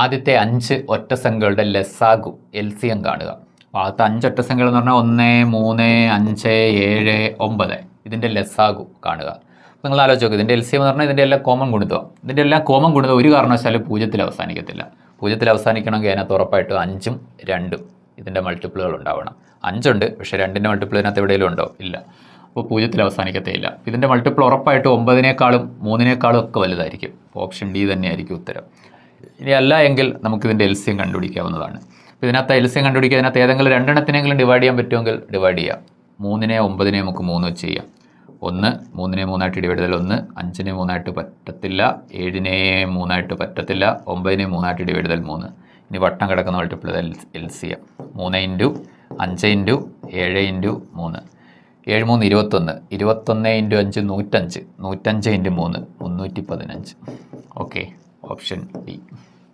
ആദ്യത്തെ അഞ്ച് ഒറ്റസംഖ്യകളുടെ ലസാഗു എൽ സി എം കാണുക. ആദ്യത്തെ അഞ്ച് ഒറ്റസംഖ്യകൾ എന്ന് പറഞ്ഞാൽ ഒന്ന് മൂന്ന് അഞ്ച് ഏഴ് ഒമ്പത്. ഇതിന്റെ ലസാഗു കാണുക. അപ്പോൾ നിങ്ങൾ ആലോചിച്ച് നോക്കുക ഇതിന്റെ എൽ സി എം എന്ന് പറഞ്ഞാൽ ഇതിന്റെ എല്ലാം കോമൺ ഗുണിതം ഇതിന്റെ എല്ലാം കോമൺ ഗുണിതം ഒരു കാരണവശാലും പൂജ്യത്തിൽ അവസാനിക്കത്തില്ല. പൂജ്യത്തിൽ അവസാനിക്കണമെങ്കിൽ അതിനകത്ത് ഉറപ്പായിട്ടും അഞ്ചും രണ്ടും ഇതിന്റെ മൾട്ടിപ്പിളുകൾ ഉണ്ടാവണം. അഞ്ചുണ്ട് പക്ഷേ രണ്ടിന്റെ മൾട്ടിപ്പിൾ ഇതിനകത്ത് എവിടെയെങ്കിലും ഉണ്ടോ? ഇല്ല. അപ്പോൾ പൂജ്യത്തിൽ അവസാനിക്കത്തേയില്ല. ഇതിന്റെ മൾട്ടിപ്പിൾ ഉറപ്പായിട്ട് ഒമ്പതിനേക്കാളും മൂന്നിനേക്കാളും ഒക്കെ വലുതായിരിക്കും. ഓപ്ഷൻ ഡി തന്നെയായിരിക്കും ഉത്തരം. ഇനി അല്ല എങ്കിൽ നമുക്കിതിന്റെ എൽസ്യം കണ്ടുപിടിക്കാവുന്നതാണ്. അപ്പോൾ ഇതിനകത്ത് എൽസ്യം കണ്ടുപിടിക്കുക ഇതിനകത്ത് ഏതെങ്കിലും രണ്ടെണ്ണത്തിനെങ്കിലും ഡിവൈഡ് ചെയ്യാൻ പറ്റുമെങ്കിൽ ഡിവൈഡ് ചെയ്യാം. മൂന്നിനെ ഒമ്പതിനെ നമുക്ക് മൂന്ന് വെച്ച് ചെയ്യാം. ഒന്ന് മൂന്നിനെ മൂന്നായിട്ട് ഡിവൈഡ് ചെയ്താൽ ഒന്ന് അഞ്ചിനെ മൂന്നായിട്ട് പറ്റത്തില്ല ഏഴിനെ മൂന്നായിട്ട് പറ്റത്തില്ല ഒമ്പതിനെ മൂന്നായിട്ട് ഡിവൈഡ് ചെയ്താൽ മൂന്ന്. ഇനി വട്ടം കിടക്കുന്ന multiple L L C M മൂന്ന് ഇന്റു അഞ്ച് ഇന്റു ഏഴ് ഇന്റു മൂന്ന്. ഏഴ് മൂന്ന് ഇരുപത്തൊന്ന്. ഇരുപത്തൊന്ന് ഇന്റു അഞ്ച് നൂറ്റഞ്ച്. നൂറ്റഞ്ച് ഇന്റു മൂന്ന്. മുന്നൂറ്റി പതിനഞ്ച്. Okay option D